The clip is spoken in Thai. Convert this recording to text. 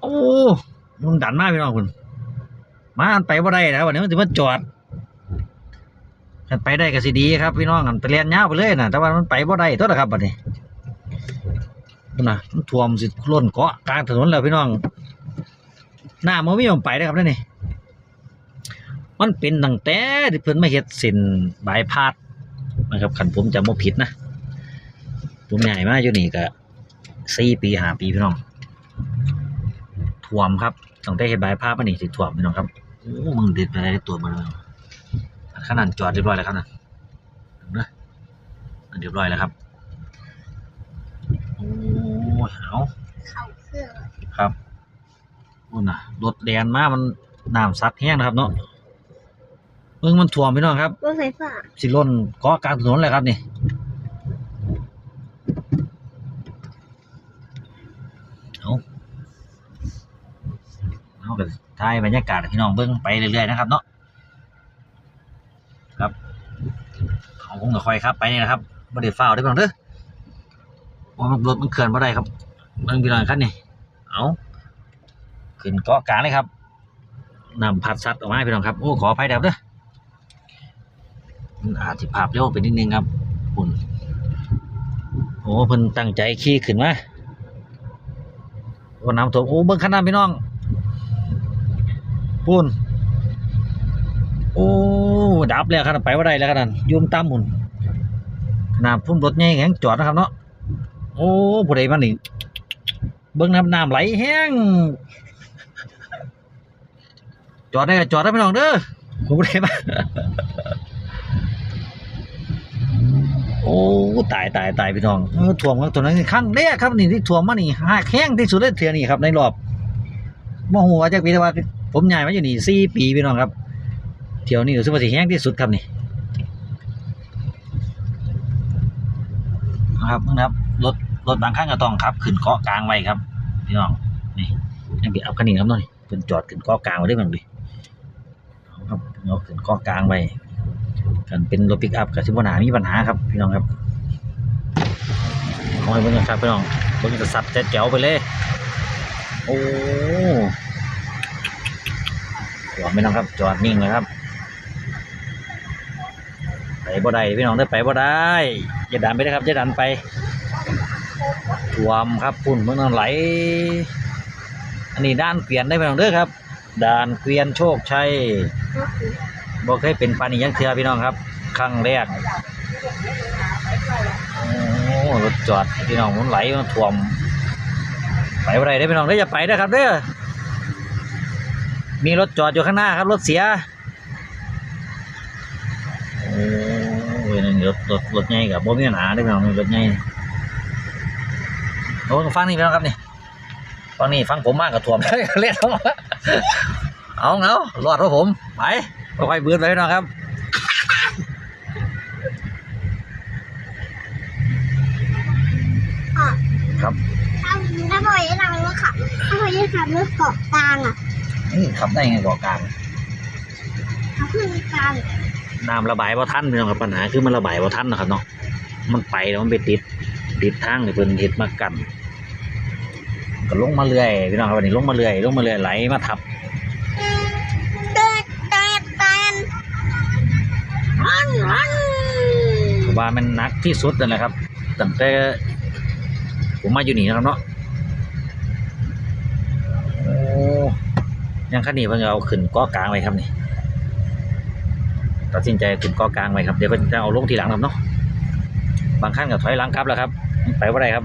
โอ้มันดันมากพี่น้องคุณมาอันไปบ่ได้แล้ววันนี้มันจะมาจอดกันไปได้ก็สิดีครับพี่น้องกันไปเรียนยาวไปเลยนะแต่ว่ามันไปบ่ได้ตัวละครับบัดนี้นนะมันท่วมสิล้นเกาะกลางถนนแล้วพี่น้องหน้ามันไม่ยอมไปนะครับนั่นนี่มันเป็นตั้งแต่ที่เพิ่นมาเฮ็ดเส้นบายพาดนะครับคันผมจำบ่ผิดนะผมใหญ่มากอยู่นี่ก็สี่ปีห้าปีพี่น้อง ท่วมครับตั้งแต่เฮ็ดบายพาดมานี่สิท่วมพี่น้องครับโอ้มึงเด็ดไปได้ตัวมาเลยขนาดจอดเรียบร้อยแล้วครับนะเห็นไหมเรียบร้อยแล้วครับโอ้ยเอาเข้าเครื่องครับนู่นน่ะรถแดนมามันน้ำซัดแห้งนะครับเนาะเบิ่งมันท่วมพี่น้องครับรถไฟฟ้าสิล้นเกาะกลางถนนเลยครับนี่เอาเอา กันถ่ายบรรยากาศพี่น้องเบิ่งไปเรื่อยๆนะครับเนาะครับเอาคงกับคอยครับไปนี่นะครับบ่ได้ฟ้าได้อพี่น้องเด้อเพราะมันรถมันเคลื่อนบ่ได้ครับเบิ่งพี่น้องครับนี่เอาขึ้นเกาะกลางเลยครับนำพัดซัดออกมาให้พี่น้องครับโอ้ขออภัยนะครับเด้อมันอาจจะภาพเร็วไปนิดนึงครับคุณโอ้เพิ่นตั้งใจขี่ขึ้นมาโอ้น้ำท่วมโอ้เบิ่งขนาดพี่น้อง ปูนโอ้ดับแล้วครับไปว่าได้แล้วขนาดยุ่มตั้มหุ่นขนาดพุ่มรถใหญ่แข็งจอดนะครับเนาะโอ้ผู้ใดมาหนีเบิ้งน้ำน้ำไหลแห้งจอดได้ก็จอดได้พี่น้องเด้อผมบ่ได้มาโอ้ตายตายตายพี่น้องถ่วมครับตัวนั้นครั้งแรกครับนี่ที่ถ่วมมานี่หากแห้งที่สุดเลยเทือนี่ครับในรอบมโหัวาจากปีแต่ว่า ผมย้ายมาอยู่นี่สี่ปีพี่น้องครับเที่ยวนี้รู้สึกว่าสิแห้งที่สุดครับนี่นะครับนะครับรถรถบางครั้งก็ต้องขับ ขึ้นเกาะกลางไว้ครับพี่น้องนี่ยังบีอัพคันนี้ครับน้องนี่เพิ่นจอดขึ้นเกาะกลางไว้ได้บ้างดิครับเอาขึ้นเกาะกลางไว้กันเป็นรถปิกอัพกับสิบหนามีปัญหาครับพี่น้องครับเอาให้เบิ่งกันครับพี่น้องเบิ่งจะสัตว์แจ๋วไปเลยโอ้ จอดไม่ต้องครับ จอดนิ่งเลยครับ ไปบ่ได้พี่น้องได้อไปบ่ได้อย่าดันไปนะครับอย่าดันไปท่วมครับปุ่นมันไหล อันนี้ด้านเกวียนได้ไหมน้องเด้อครับด่านเกวียนโชคชัยบอกเคยเป็นปานนียังเทือพี่น้องครับครั้งแรกโอ้รถจอดพี่น้องมันไหลมันท่วมไปบ่ได้ได้พี่น้องได้ออย่าไปนะครับเด้อ มีรถจอดอยู่ข้างหน้าครับ รถเสีย โอ้ยนั่นรถรถรถใหญ่กับบ่มีปัญหาได้อพี่น้องนี่รถใหญ่โอ้ฟังนี่ไปแล้วครับนี่ฟังนี่ฟังผมมากกับถ่วมเล่นเอาเอาเอารอดครับผม ไปค่อยๆเบือนไปหนะครับอะครับถ้าถ้าพอจะทำรถขับถ้าพอจะขับรถเกาะกลางอะ นี่ขับได้ไงเกาะกลางขับขึ้นกลางน้ำระบายว่าท่านพี่น้องครับปัญหาคือมันระบายว่าท่านนะครับเนาะมันไปแล้วมันไปติดติดทางนี่เพิ่นเฮ็ดมากันก็ลงมาเรื่อยพี่น้องครับวันนี้ลงมาเรื่อยลงมาเรื่อยไหลมาทับเดินเดินเดินรันรันว่ามันหนักที่สุดนั่นแหละครับตั้งแต่ผมมาอยู่นี่นะครับเนาะโอ้ ยังคันนี้เพิ่งเอาขึ้นก้อกลางไว้ครับนี่ตัดสินใจขึ้นก้อกลางไว้ครับเดี๋ยวเพิ่นจะเอาลงทีหลังครับเนาะบางครั้นก็ถอยหลังครับแล้วครับไปว่าไรครับ